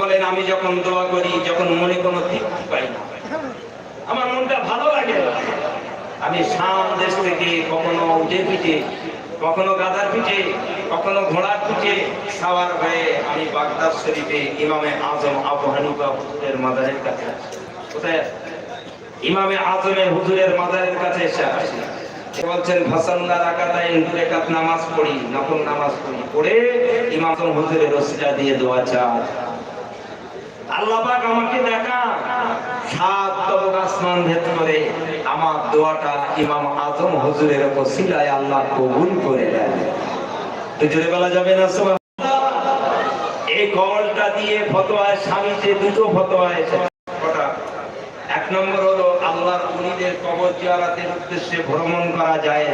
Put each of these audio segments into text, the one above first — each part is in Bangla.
বলেন, আমি যখন দোয়া করি, যখন মনে কোনো তৃপ্তি পাই না। আমার মনটা ভালো লাগে আমি শাম দেশ থেকে কখনো উঠে পিঠে, কখনো গাদার পিঠে, কখনো ঘোড়ার পিঠে সাওয়ার হয়ে আমি বাগদাদ শরীফে ইমামে আজম আবু হানিফা হুজুরের মাজারের কাছে কোথায়? ইমামে আজমের হুজুরের মাজারের কাছে এসে আসি। বলছেন নামাজ পড়ি নকল নামাজ পড়ি, পড়ে ইমাম হুজুরের রসিলা দিয়ে দোয়া আল্লাহ পাক আমাকে দেখা সাত তবক আসমান ভেদ করে আমার দোয়াটা ইমাম আজম হুজুরের ওসিলায় আল্লাহ কবুল করে তো জোরে বলা যাবে না এই কলটা দিয়ে ফতোয়ায় স্বামীতে দুটো ফতোয়া এসেছে। এক নম্বর উনিদের কবর জিয়ারাতের উদ্দেশ্যে ভ্রমণ করা যায়।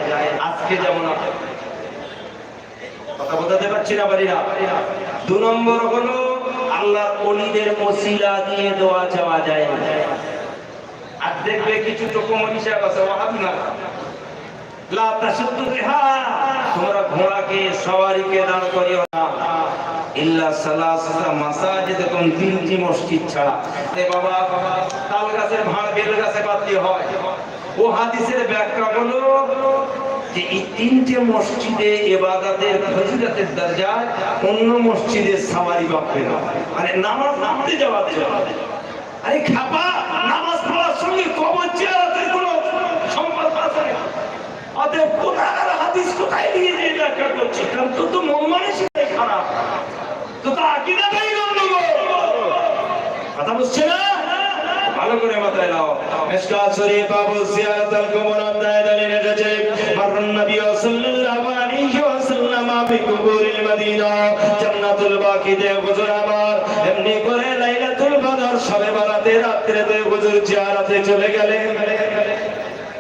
আজকে যেমন কথা বোঝাতে পারছি না পারি না দু নম্বর হলো, আল্লাহর অলিদের মসিলা দিয়ে দোয়া চাওয়া যায়। আর দেখবে কিছু রকম হিসাব আছে, ওয়াহাবি না? তোমরা ঘোড়াকে, সওয়ারিকে দাঁড় করিও না। ও হাদিসের ব্যাখ্যা তিনটে মসজিদে এবাদাতের ফজিলতের দরজায় অন্য মসজিদে সাওয়ারি বাপবে না। মানে নামাজ নামতে যাওয়াতে আরে খাপা, নামাজ পড়ার সঙ্গে কবর জিয়ারতের কোনো সম্পর্ক আছে? অতএব কোথাকার হাদিস কোথায় নিয়ে যে ব্যাখ্যা করছি? কারণ তো তো মন মানসিকতাই খারাপ তো তো আকিদাটাই গন্ডগোল। কথা বুঝছে না? ভালো করে মাথায় নাও। মিশকাত শরীফ, আবু জিয়ারাতুল কুবুর অধ্যায় দলিল এসেছে মারুন নবী সাল্লাল্লাহু আলাইহি ওয়াসাল্লাম ফি কুবুরিল মদিনা। জান্নাতুল বাকিতে হুজুর আবার এমনি করে লাইলাতুল বদর শবে বরাতে, রাত্রিতে হুজুর জিয়ারতে চলে গেলেন।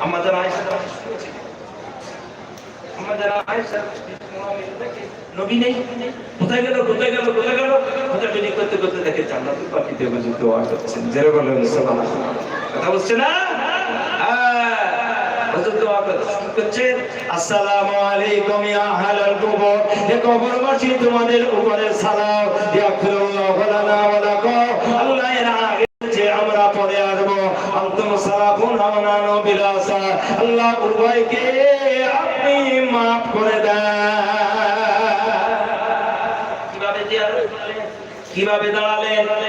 আমাদের আয়েশা আমাদের আয়েশা নবী নেই। কোথায় গেল কোথায় গেল কোথায় গেল? খোঁজাখুঁজি করতে করতে দেখে বলেন সুবহানাল্লাহ কথা বুঝছে না? হ্যাঁ। তোমাদের উপরে আমরা পড়ে আসব। আল্লাহ উভয়কে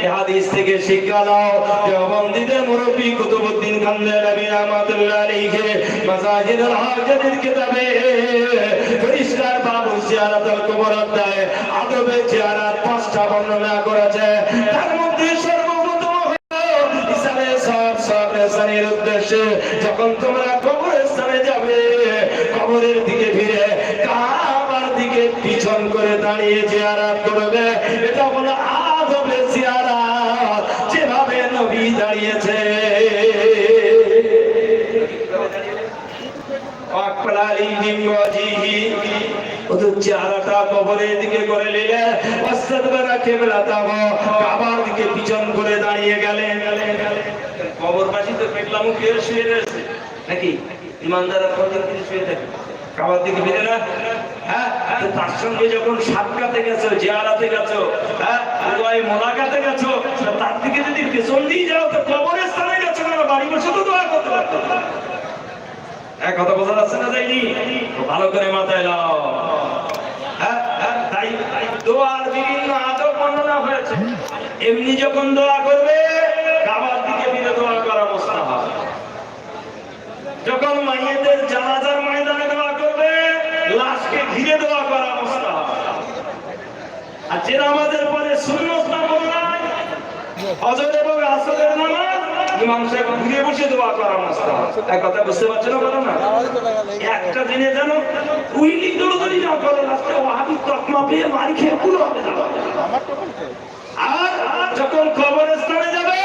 দাঁড়ালেন এ হাদিস থেকে শিক্ষা নাও দেওবন্দিদের মুরব্বী কুতুবউদ্দিন খানদের নবী রহমাতুল্লাহ আলাইহি মাসাজিদুল হাজাতের কিতাবে পরিষ্কার বাবু জিয়ারাতুল কুবর অধ্যায় আদবে জিয়ারাত পাঁচটা বর্ণনা করেছে। তার মধ্যে সর্বপ্রথম হলো ইসলামের সব সব রেশনের উদ্দেশ্যে যখন তোমরা কবরস্থানে যাবে, কবরের দিকে ফিরে কাবার দিকে পিছন করে দাঁড়িয়ে জিয়ারাত করবে। এটা হলো দাঁড়িয়েছে। দিকে পিছন করে দাঁড়িয়ে তো শুয়ে নাকি? ইমানদাররা কবর শুয়ে থাকে হ্যাঁ? হ্যাঁ? ভালো করে মাথায় লাও হ্যাঁ, তাই দোয়ার বিভিন্ন আদব বর্ণনা হয়েছে। এমনি যখন দোয়া করবে কাবার দিকে দোয়া করা মুস্তাহাব যখন মাইয়েদের ঘিরে দোয়া করা মুস্তাহাব। আর যে নামাজের পরে হবে আর যখন কবরস্থানে যাবে,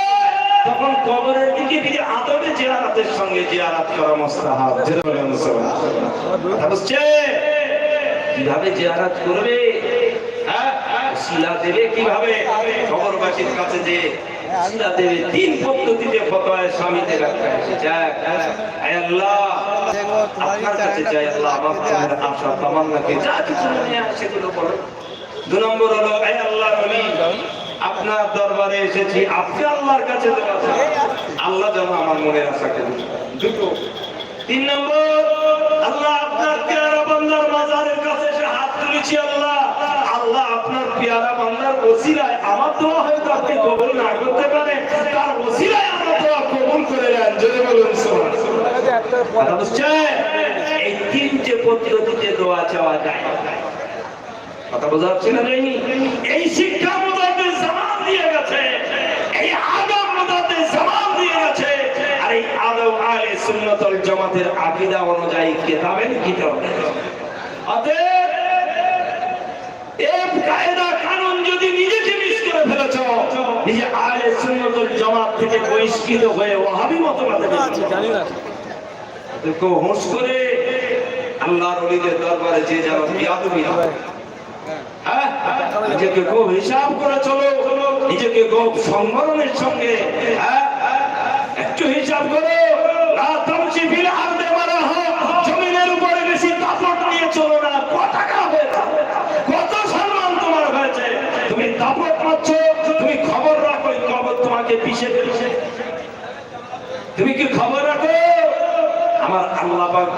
তখন কবরের দিকে ফিরে আদবে জিয়ারাতের সঙ্গে জিয়ারাত করা মুস্তাহাব। বুঝছে কীভাবে জিয়ারাত করবে? হ্যাঁ শিলা দেবে কীভাবে? কাছে যে হয়। আপনার দরবারে এসেছি। আপনি আল্লাহর কাছে আল্লাহ যেন আমার মনের বুঝে। দুটো। তিন নম্বর তুলেছি আল্লাহ আল্লাহ আপনার পেয়ারা বান্দার ওসিলায় আমার দোয়া হয়তো আপনি কবুল না করতে পারেন, তার ওসিলায় আমার দোয়া কবুল করে নেন যদি বলুন? এই তিনটে পদ্ধতিতে দোয়া চাওয়া যায়। কথা বোঝা যাচ্ছে না যায়নি? এই শিক্ষা জামান দিয়ে গেছে, এই আদব মোদাদের জামান দিয়ে গেছে, আর এই আদব আলে সুন্নতল জামাতের আকীদা অনুযায়ী কিতাবের কিতাব। অতএব এই কায়দা কানুন যদি নিজেকে মিস করে ফেলেছ নিজে আলে সুন্নতল জামাত থেকে বহিষ্কৃত হয়ে ওয়াহাবি মতবাদে জানি না কেউ হুঁশ করে আল্লাহর ওলিদের দরবারে যে যেন বিয়াদবি না হ্যাঁ? নিজেকে খুব হিসাব করে চলো নিজেকে খুব সংবরণের সঙ্গে হ্যাঁ? একটু হিসাব করো লা ফিল আরদে মারাহ। জমিনের উপরে বেশি দাপট নিয়ে চলো না ক টাকা হয়েছে কত সম্মান তোমার হয়েছে তুমি তুমি খবর রাখো খবর তোমাকে ফেলছে। তুমি কি খবর রাখো? আমার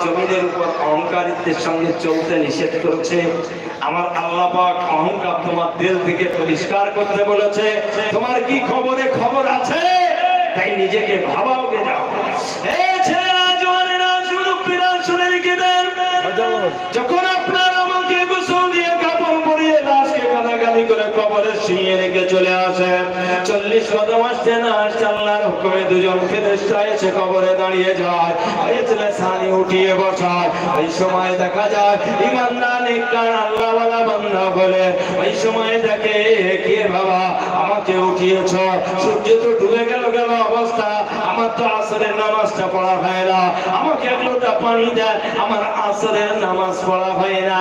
জমিনের উপর অহংকারিত্বের সঙ্গে চলতে নিষেধ করেছে। আমার অহংকার তোমার দিল থেকে পরিষ্কার করতে বলেছে। তোমার কি খবরে খবর আছে? তাই নিজেকে যাও। শুনে রেখে দেন। যখন চল্লিশ কদম আসছে না আসছে আল্লাহর হুকুমে দুজন ফেরেশতা এসে কবরে দাঁড়িয়ে যায়। ছেলে সানি উঠিয়ে বসায়, ওই সময় দেখা যায় ইমানদার নেককার আল্লাহওয়ালা বান্দা বলে, ওই সময় দেখে কে বাবা, আমাকে উঠিয়েছ? সূর্য তো ডুবে গেল গেল অবস্থা। আমার তো আসরের নামাজটা পড়া হয় না। আমাকে এক লোটা পানি দেয়, আমার আসরের নামাজ পড়া হয় না।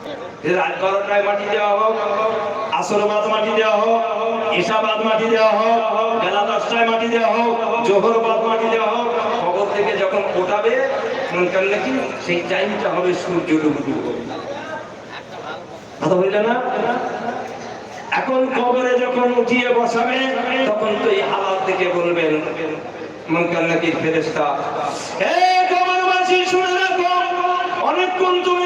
মাটি দেওয়া হোক মাটি দেওয়া হোক মাটি দেওয়া হোক, বেলা দশটায় মাটি দেওয়া হোক মাটি দেওয়া হোক খবর থেকে যখন ওঠাবে নাকি সেই টাইমটা হবে সূর্য কথা না? এখন কবরে যখন উঠিয়ে বসাবে, তখন তো এই হালাত থেকে বলবেন মনকার নাকি ফেরেস্তা হে কবরবাসী, শুনে রাখো, অনেকক্ষণ তুমি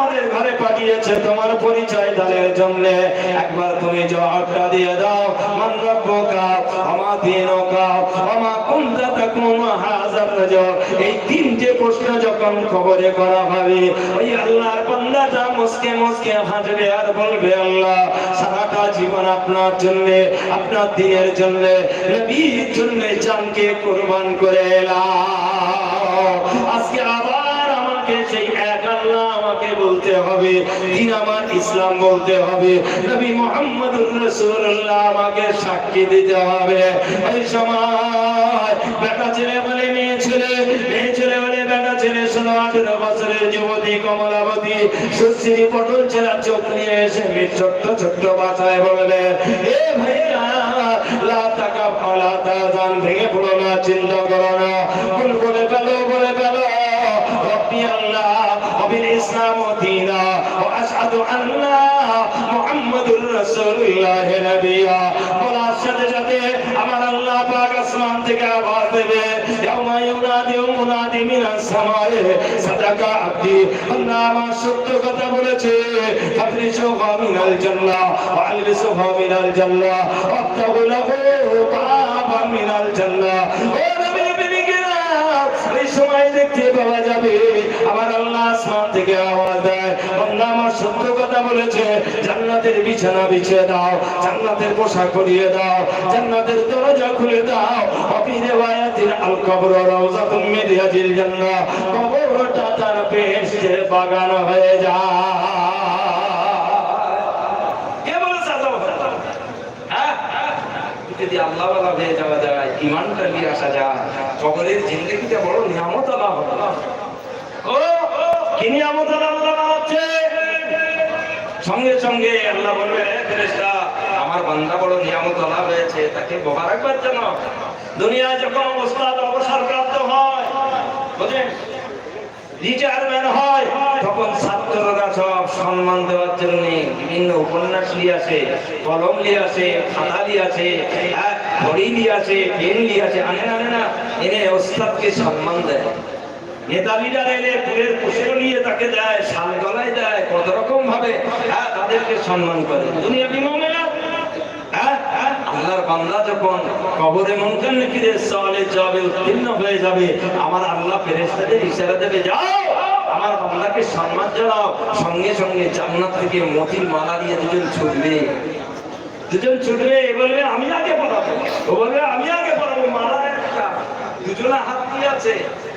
আমাদের ঘরে পাঠিয়েছে তোমার পরিচয় দানের জন্য। একবার তুমি জবাবটা দিয়ে দাও। মান আমা আমা এই তিনটে প্রশ্ন যখন খবরে করা হবে, ওই আল্লাহর মুসকে মুসকে আর বলবে, আল্লাহ, সারাটা জীবন আপনার জন্য, আপনার দিনের জন্য, নবীর জন্য জানকে কুরবান করে এলাম। আজকে আবার সাক্ষী দিতে হবে। সময় বেটা ছেলে বলে, মেয়ে ছেলে মেয়ে ছেলে বলে, বেটা ছেলে আঠেরো বছরের যুবতী, কমলাবতী, সুশ্রী, পটল চোখ নিয়ে এসে ছোট্ট ছোট্ট বাসায় এ ভাইয়া না, চিন্তা করো না। বলে বলে ربي الله وبالإسلام دينا وأشهد أن محمد رسول الله نبيا বলার সাথে সাথে আমার আল্লাহ পাক আসমান থেকে আওয়াজ দেবে ইয়াউমা ইউনাদি মুনাদি মিনাস সামায়ে সাদাকা আব্দি আল্লাহ আমার সত্য কথা বলেছে ফাফরিসুহু মিনাল জান্নাহ ওয়া আলবিসুহু মিনাল জান্নাহ ওয়াফতাহু লাহু বলেছে, জান্নাতের বিছানা বিছিয়ে দাও, জান্নাতের পোশাক পরিয়ে দাও, জান্নাতের দরজা খুলে দাও। অফি রিওয়ায়াতিন আল কবর রাউজাতুম মিন রিয়াজিল জান্নাহ। কবরটা তার বেহেশতের বাগান হয়ে যায়? হ্যাঁ? যদি আল্লাহ হয়ে যাওয়া যায় ইমানটা নিয়ে আসা যায়, কবরের জিন্দগিটা বড় নিয়ামত আল্লাহ ও, কি নিয়ামত? সঙ্গে সঙ্গে আল্লাহ বলবে "এ আমার বান্দা বড় নিয়ামত আল্লাহ হয়েছে তাকে বোকা রাখবার জন্য দুনিয়ায় যখন অবস্থার অবসরপ্রাপ্ত হয় রিটায়ারমেন্ট হয় তখন ছাত্ররা সব সম্মান দেওয়ার জন্য বিভিন্ন উপন্যাস কলম খাতা নিয়ে হ্যাঁ, পেন নিয়ে আনে না আনে না এনে সম্মান দেয়। নেতা লিডার এলে ফুলের পুষ্প নিয়ে তাকে দেয় শাল গলায় দেয় কত রকম ভাবে হ্যাঁ তাদেরকে সম্মান করে। দুনিয়া বিমামেরা হ্যাঁ, হ্যাঁ, আল্লাহর বান্দা যখন কবরে মনকান নাকিদের সওয়ালে জবাবে উত্তীর্ণ হয়ে যাবে আমার আল্লাহ ফেরেশতাদের ইশারা দেবে যাও আমার বান্দাকে সম্মান জানাও সঙ্গে সঙ্গে জান্নাত থেকে মতির মালা দিয়ে দুজন ছুটবে। দুজন ছুটবে এ বলবে আমি আগে পড়াবো। ও বলবে আমি আগে পড়াবো মালা একটা দুজনে হাত দিয়ে আছে।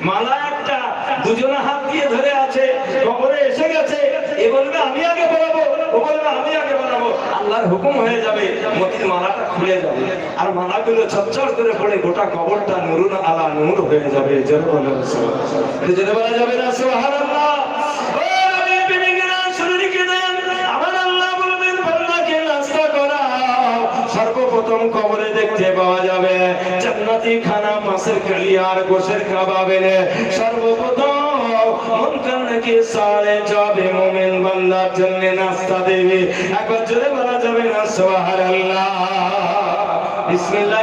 মালা একটা দুজনে হাত দিয়ে ধরে আছে, কবরে এসে গেছে। এ বলবে, আমি আগে পড়াবো, ও বলবে, আমি আগে পড়াবো। আল্লাহর হুকুম হয়ে যাবে, মতির মালাটা খুলে যাবে। আর মালাগুলো ছচ্ছর করে পড়ে, গোটা কবরটা নুরুন আলা নূর হয়ে যাবে। বলে যাবে না সর্বপ্রথম কবরে দেখতে পাওয়া যাবে, জান্নাতি খানা মাছের কালিয়া আর গোশের কাবাব এনে সর্বপ্রথম মন কান্নাকে সালে যাবে মোমেন বান্দার জন্য নাস্তা দেবে। একবার জোরে বলা যাবে না, সুবহানাল্লাহ। বিসমিল্লাহ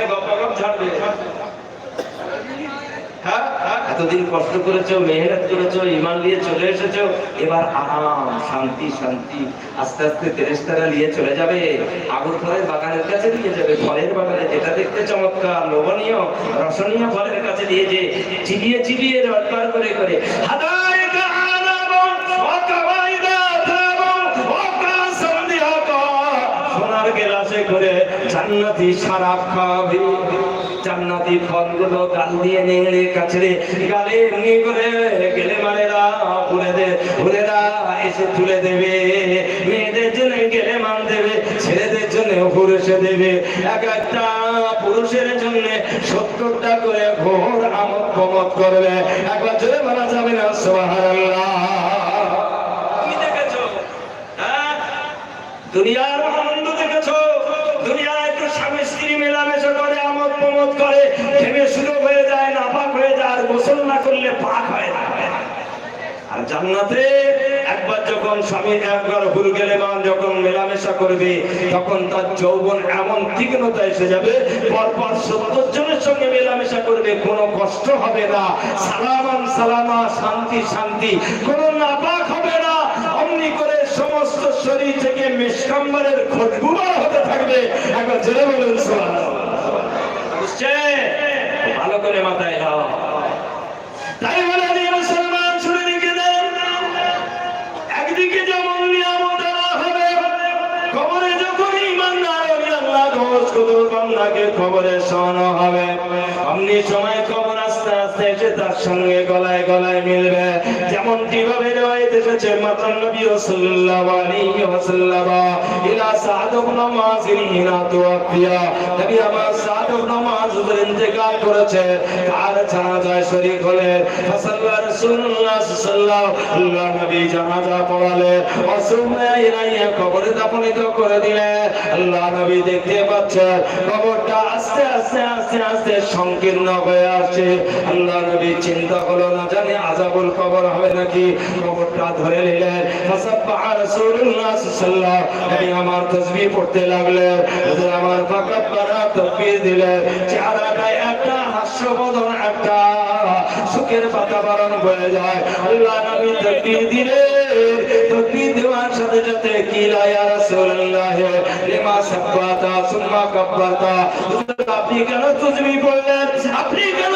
এতদিন কষ্ট করেছ, মেহনত করেছ ইমান নিয়ে চলে এসেছ, এবার আরাম, শান্তি শান্তি, আস্তে আস্তে ফেরেশতারা নিয়ে চলে যাবে আগুর ফলের বাগানের কাছে নিয়ে যাবে, ফলের বাগানে যেটা দেখতে চমৎকার, লোভনীয়, রসনীয় ফলের কাছে নিয়ে যে চিবিয়ে চিবিয়ে রটবার করে করে। সোনার গেলাসে করে জান্নাতি শারাব খাবে জান্নাতি ফলগুলো গাল দিয়ে নেংড়ে কাছড়ে গালে এমনি করে গেলে মারেরা ফুলেদে ফুলেরা এসে তুলে দেবে। মেয়েদের জন্য গেলে মান দেবে, ছেলেদের জন্য পুরুষে দেবে। এক একটা পুরুষের জন্য সত্তরটা করে ঘোর আমদ প্রমোদ করবে। একবার জোরে মারা যাবে না, সুবহানাল্লাহ। তুমি দেখেছ? হ্যাঁ? দুনিয়ার মেলামেশা করে আমোদ প্রমোদ করে, থেমে শুরু হয়ে যায়, নাপাক হয়ে যায়, আর গোসল না করলে পাক হয় না। আর জান্নাতে একবার যখন স্বামী একবার ভুল গেলে মান যখন মেলামেশা করবে, তখন তার যৌবন এমন তীক্ষ্ণতা এসে যাবে, পরপর সত্তর জনের সঙ্গে মেলামেশা করবে, কোনো কষ্ট হবে না। সালামান সালামা, শান্তি শান্তি। কোনো নাপাক হবে না। অমনি করে সমস্ত শরীর থেকে মিসকাম্বারের খুশবুবার হতে থাকবে। একবার জেনে বলুন বুঝছে ভালো করে মাথায় দাও তাই বলে মুসলমান শুনে রেখে দেন একদিকে যেমন নিয়ামত হবে কবরে যখন ইমানদার আল্লাহ ঘোষ কুদুর বান্দাকে কবরে শোনো হবে। অমনি সময় কবর আস্তে আস্তে এসে তার সঙ্গে গলায় গলায় মিলবে। যেমনটি ভাবে দাফনিত করে দিলে। আল্লাহ নবী দেখতে পাচ্ছে কবরটা আস্তে আস্তে আস্তে আস্তে সংকীর্ণ হয়ে আসছে। আল্লাহ নবী চিন্তা হলো না জানি আজাবুল কবর হবে নাকি? কবরটা ধরে নিলেন। ফাসাব্বাহ রাসূলুল্লাহ সাল্লাল্লাহু নবী আমার তাসবিহ পড়তে লাগলেন। হুজুর আমার ফাকাব্বারা তাকবীর দিলেন। চেহারাটা একটা হাস্যবদন একটা সুখের বাতাবরণ হয়ে যায়। আল্লাহ নবী তাকবীর দিলে তাকবীর দেওয়ার সাথে সাথে কি লা ইয়া রাসূলুল্লাহ, লিমা সাব্বাতা, সুম্মা কাব্বাতা। হুজুর আপনি কেন তাসবিহ পড়লেন? আপনি কেন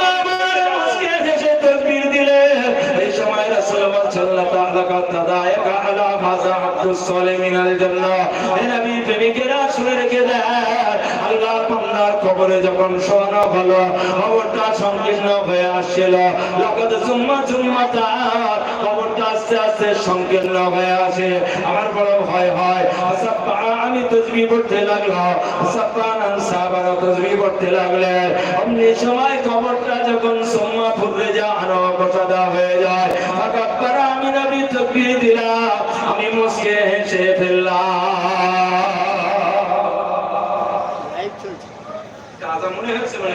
তাআলা কাদ তাদায়াকা আলা ফাযা আব্দুস সালিম মিনাল জান্নাহ এই নবী প্রেমিকেরা শুনে রেখে দেন আল্লাহ বান্দার কবরে যখন হলো কবরটা সংকীর্ণ হয়ে আসছিল আস্তে আস্তে সংকীর্ণ হয়ে আসে। আমার বড় ভয় হয়। আমি তসবিহ পড়তে লাগলাম সাহাবারা পড়তে লাগলেন অমনি সময় কবরটা যখন সোম্মা ফুলে যাওয়ানো বসাদা হয়ে যায়।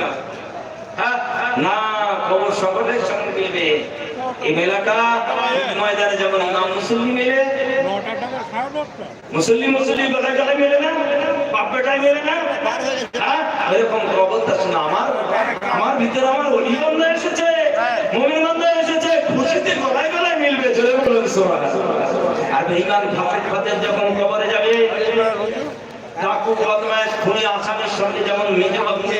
হয়। হ্যাঁ? না খবর সকলের সঙ্গে হ্যাঁ? আমার ভিতরে আমার অলি এসেছে মমিন এসেছে। খুশিতে গলায় গলায় মিলবে আর বেঈমান ফাসিক ফাতের যখন কবরে যাবে, ডাকু বদমাইশ খুনি আসামের সঙ্গে যেমন মিলে হবে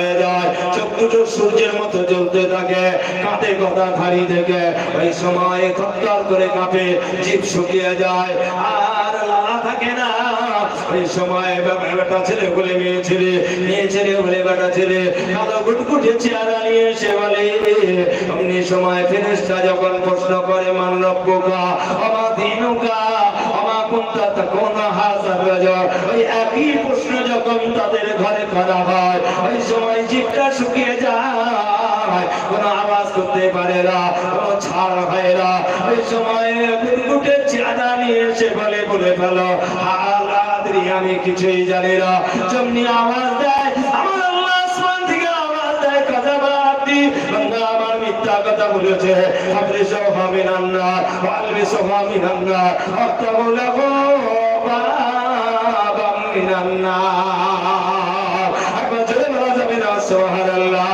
দুটো সূর্যের মতো জ্বলতে থাকে, কাঁধে কথা খাড়ি থেকে ওই সময় থরথর করে কাঁপে, জীব শুকিয়ে যায়, আর লালা থাকে না। ওই সময় বেটা- ছেলে বলে মেয়ে ছেলে মেয়ে ছেলে বলে বেটা ছেলে, কালো গুটগুটে চেহারা নিয়ে এসে বলে, অমনি সময় ফেরেশতা যখন প্রশ্ন করে মান রব্বুকা তাকুনা হাযার রাজা ওই একই প্রশ্ন যখন তাদের ঘরে করা হয়, ওই সময় জিভটা শুকিয়ে যায়, কোনো আওয়াজ করতে পারে না, কোনো ছাড় হয় না। ওই সময় চাঁদা নিয়ে বলে বলে ফেলো হালাদ্রি আমি কিছুই জানি না। যেমনি আওয়াজ বলেছে আপনি সব হবে না আলবি সব আমি না অর্থাৎ লাগো বাবা মিনান্না একবার জোরে বলা যাবে না সুবহানাল্লাহ।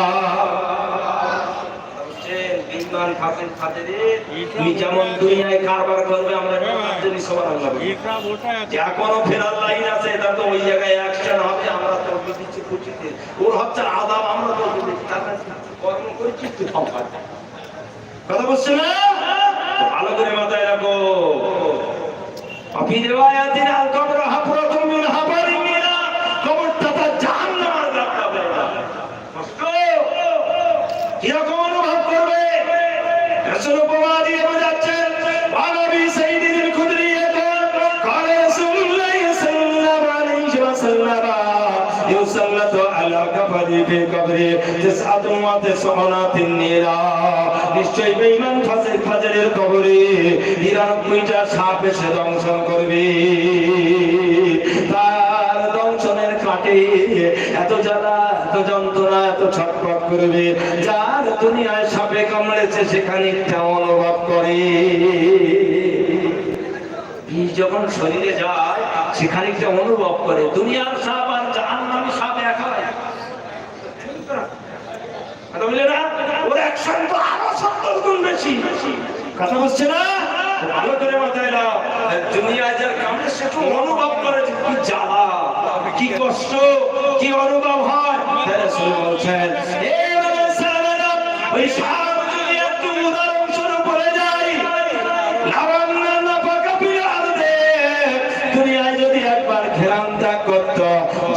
বিমান ফাসিক ফাতেদের তুমি যেমন দুনিয়ায় কারবার করবে আমরা যদি সবার আল্লাহ বলি। ফেরার লাইন আছে এটা তো ওই জায়গায় অ্যাকশন হবে আমরা তো দিচ্ছি খুশিতে ওর হচ্ছে আদাব আমরা তো দিচ্ছি তার কর্ম করছি সম্পাদ কথা বলছে না তো ভালো করে মাথায় রাখো অফি রিওয়ায়াতিন আল কবর হাফরাতুম মিন হাবারিমিনা কবরটা তার জাহান্নামের রাস্তা হয়ে যাবে কষ্ট কিরকম অনুভব করবে রাসূল উপমা দিয়ে বোঝাচ্ছেন ওয়ানবী সাইয়্যিদুল খুদরি قال رسول الله صلى الله عليه وسلم يسلط على كفري في قبري تسعة وتسعون تنيرا নিশ্চয়ই বেঈমান ফাসিক ফাজরের কবরে 99টা সাপ এসে দংশন করবে। তার দংশনের কাটে এত জ্বালা, এত যন্ত্রণা, এত ছটফট করবে। যার দুনিয়ায় সাপে কামড়েছে, সে খানিকটা অনুভব করে। যখন শরীরে যায়, সে খানিকটা অনুভব করে। দুনিয়ার সাপ আর জাহান্নামী সাপ এক বুঝলে না ওর অ্যাকশন তো কথা না? ভালো করে মাথায় নাও। দুনিয়ায় যার কামড়ে, সে অনুভব করে কি জ্বালা, কি কষ্ট, কি অনুভব হয়। বলছেন ওই যদি না করত,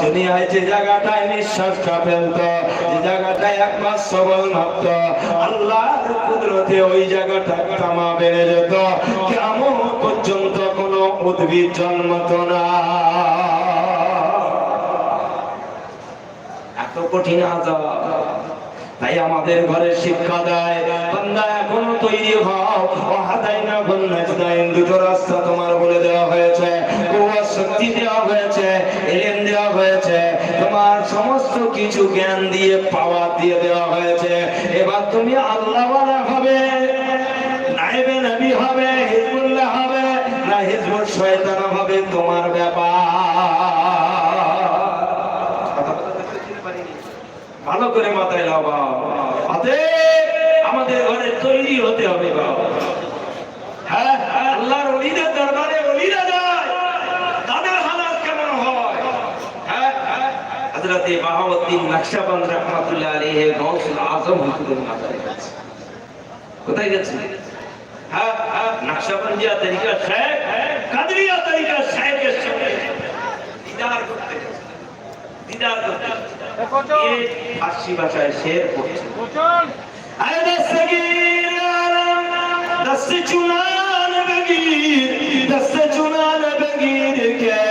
দুনিয়ায় যে জায়গাটায় নিঃশ্বাসটা ফেলত জায়গাটায় একবার সবল ভাবত আল্লাহ কুদরতে ওই জায়গাটা তামা বেড়ে যেত। কেমন পর্যন্ত কোনো উদ্ভিদ জন্মত না। এত কঠিন আজাব। তাই আমাদের ঘরে শিক্ষা দেয়, বান্দা এখনও তৈরি হও। অহাদাই না বন্যাজদাইন দুটো রাস্তা তোমার বলে দেওয়া হয়েছে। কুয়ার শক্তি দেওয়া হয়েছে, এলেন দেওয়া হয়েছে। তোমার সমস্ত কিছু জ্ঞান দিয়ে পাওয়া দিয়ে দেওয়া হয়েছে। এবার তুমি আল্লাহ হবে নাইবে নবী হবে, হিজবুল্লাহ হবে, না হিজবুল শয়তান হবে তোমার ব্যাপার। করে মাথায় লাও বাবা অতএব আমাদের ঘরে তৈরি হতে হবে বাবা। হ্যাঁ আল্লাহর দরবারে যায়। হালাত কেমন হয়? হ্যাঁ হযরতে বাহাউদ্দিন আলাইহি আজম হুজুরের মাজারে গেছে। কোথায় গেছে? হ্যাঁ হ্যাঁ তরিকা শেখ, কাদরিয়া তরিকা শেখের সঙ্গে দিদার করতে দিদার করতে ফার্সি ভাষায় শের পড়ছে আরে দস্তগীর আলম দস্ত চুনান বগীর দস্ত চুনান বগীর কে?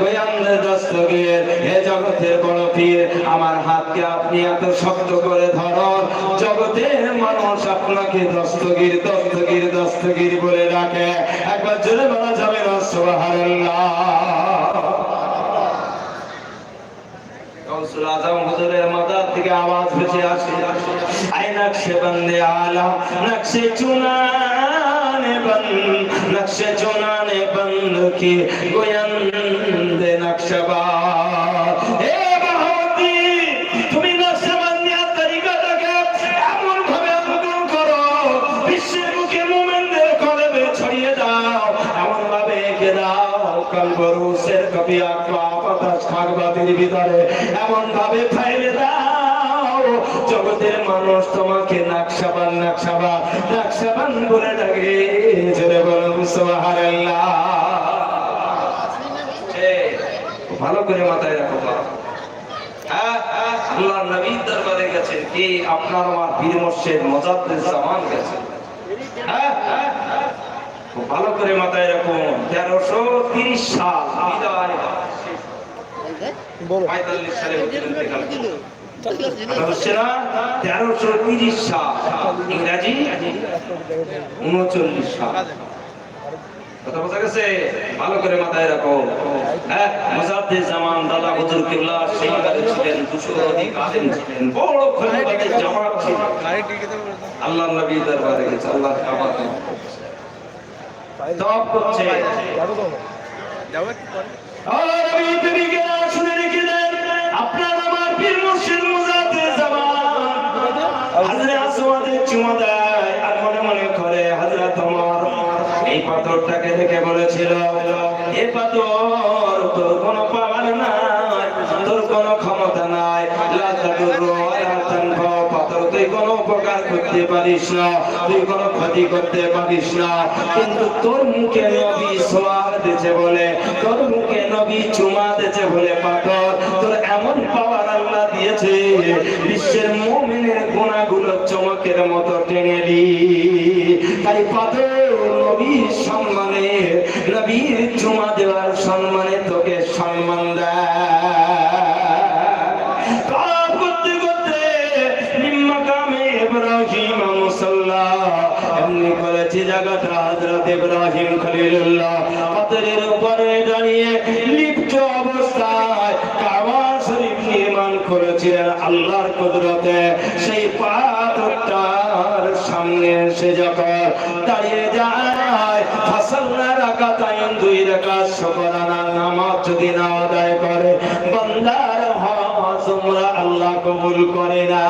গোয়ান্দ দস্তগীর হে জগতের বড় পীর আমার হাতকে আপনি এত শক্ত করে ধরুন। জগতের মানুষ আপনাকে দস্তগীর দস্তগীর দস্তগীর বলে ডাকে। একবার জোরে বলা যাবে না সুবহানাল্লাহ। গৌসুল আজম হুজুরের মাদার থেকে আওয়াজ ভেসে আসে। আই নকশে বন্দে আলা, নকশে চুনানে বন্দ নকশে চুনানে বন্দ কি গোয়ন্দে নকশবা এমন ভাবে ফাইলে দাও জগতের মানুষ তোমাকে নাকশাবান নাকশাবান নাকশাবান বলে ডাকে। জোরে বলুন সুবহানাল্লাহ। ভালো করে মাথায় রাখো। হ্যাঁ, হ্যাঁ, হ্যাঁ, ভালো করে মাথায় রাখুন। তেরোশো তিরিশ সাল পঁয়তাল্লিশ সালে তেরোশো তিরিশ সাল ইংরাজি উনচল্লিশ সাল। কথা বোঝা গেছে? ভালো করে মাথায় রাখো। হ্যাঁ মুজাদ্দিদ জামান দাদা হুজুর কিবলা সেই কালে ছিলেন দুশো অধিক আলেম ছিলেন বড় খলিফাদের জামাত ছিল আল্লাহ নবী দরবারে গেছে আল্লাহ কাবা তপ করছে। নবী তুমি হাজরে আসওয়াদে চুমা দেয় আর মনে মনে করে হযরত ওমর এই পাথরটাকে দেখে বলেছিল, এ পাথর তোর কোনো পাওয়ার নাই, তোর কোনো ক্ষমতা নাই ওয়ালা তানফা পাথর তুই কোনো উপকার করতে পারিস না, তুই কোনো ক্ষতি করতে পারিস না। কিন্তু তোর মুখে নবী সোয়ার বলে, তোর মুখে নবী চুমা বলে পাথর, তোর এমন পাওয়ার আল্লাহ দিয়েছে, বিশ্বের মুমিনের গুণাগুলো চমকের মতো টেনে দি তাই পাথর নবীর সম্মানে, নবীর চুমা দেওয়ার সম্মানে তোকে সম্মান দেয়। করেছে হযরত ইব্রাহিম খলিলুল্লাহ পাথরের উপরে দাঁড়িয়ে লিপ্ত অবস্থায় কাবা শরীফ নির্মাণ করেছিলেন আল্লাহর কুদরতে। সেই পাথরটার সামনে এসে যখন দাঁড়িয়ে যায়, ফাসাল্লা রাকাতাইন দুই রাকাত শুকরানা নামাজ যদি না আদায় করে, বান্দার হজ উমরা আল্লাহ কবুল করে না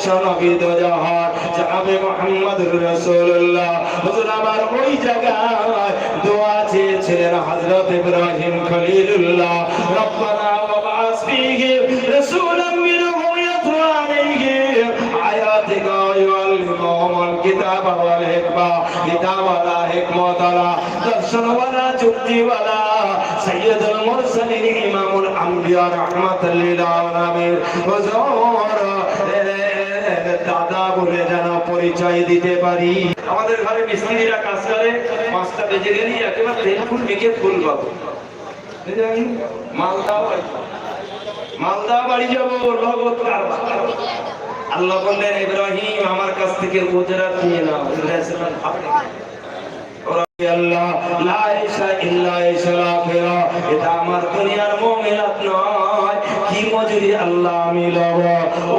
বিশ্ব নবী দো জাহান জাহাবে মুহাম্মদুর রাসূলুল্লাহ হুজুর আমার ওই জায়গায় দোয়া চেয়েছিলেন হযরত ইব্রাহিম খলিলুল্লাহ রব্বানা ওয়া বা'আস ফীহিম রাসূলাম মিনহুম বলে যেন পরিচয় দিতে পারি। আমাদের ঘরে মিস্ত্রিরা কাজ করে পাঁচটা বেজে গেলি একেবারে তেল ফুল মেখে ফুল পাবো। মালদা মালদা বাড়ি যাব নগদ আল্লাহ বললেন ইব্রাহিম আমার কাছ থেকে গুজরাট নিয়ে নাও। ইব্রাহিম ভাবলেন আল্লাহ লা ইলাহা ইল্লা ইসলা এটা আমার দুনিয়ার মুমিনাত নয়। কি মজুরি আল্লাহ আমি লব? ও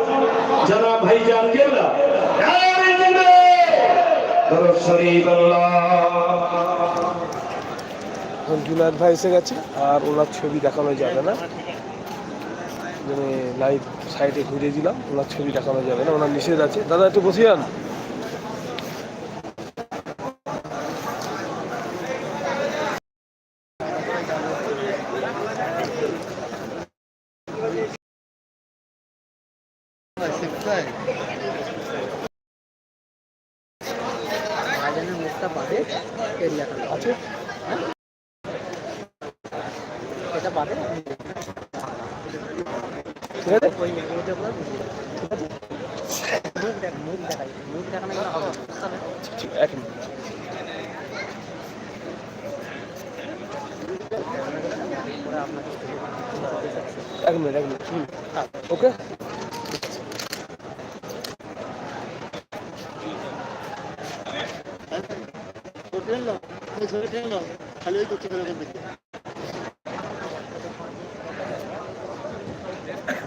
জনাব ভাইজান ভাই এসে গেছে, আর ওনার ছবি দেখানো যাবে না। মানে লাইভ সাইডে ঘুরে দিলাম, ওনার ছবি দেখানো যাবে না, ওনার নিষেধ আছে। দাদা, একটু বসিয়ান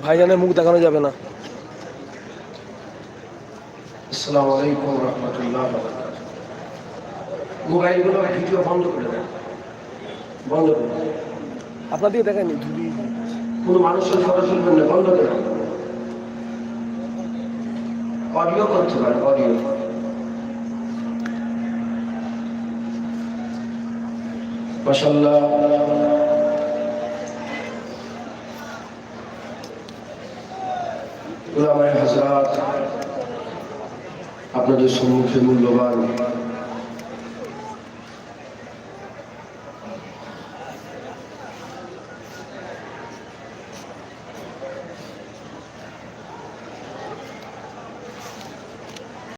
ভাইজানের মুখ দেখানো যাবে না। আসসালামু আলাইকুম রহমতুল্লাহ মোবাইলগুলো ভিডিও বন্ধ করে দেন। বন্ধ করে আপনার দিকে দেখায়নি ধুলি কোনো মানুষের কথা শুনবেন না বন্ধ করে অডিও করতে পারেন অডিও মাশাল্লাহ ওলামায়ে হাজরাত আপনাদের সম্মুখে মূল্যবান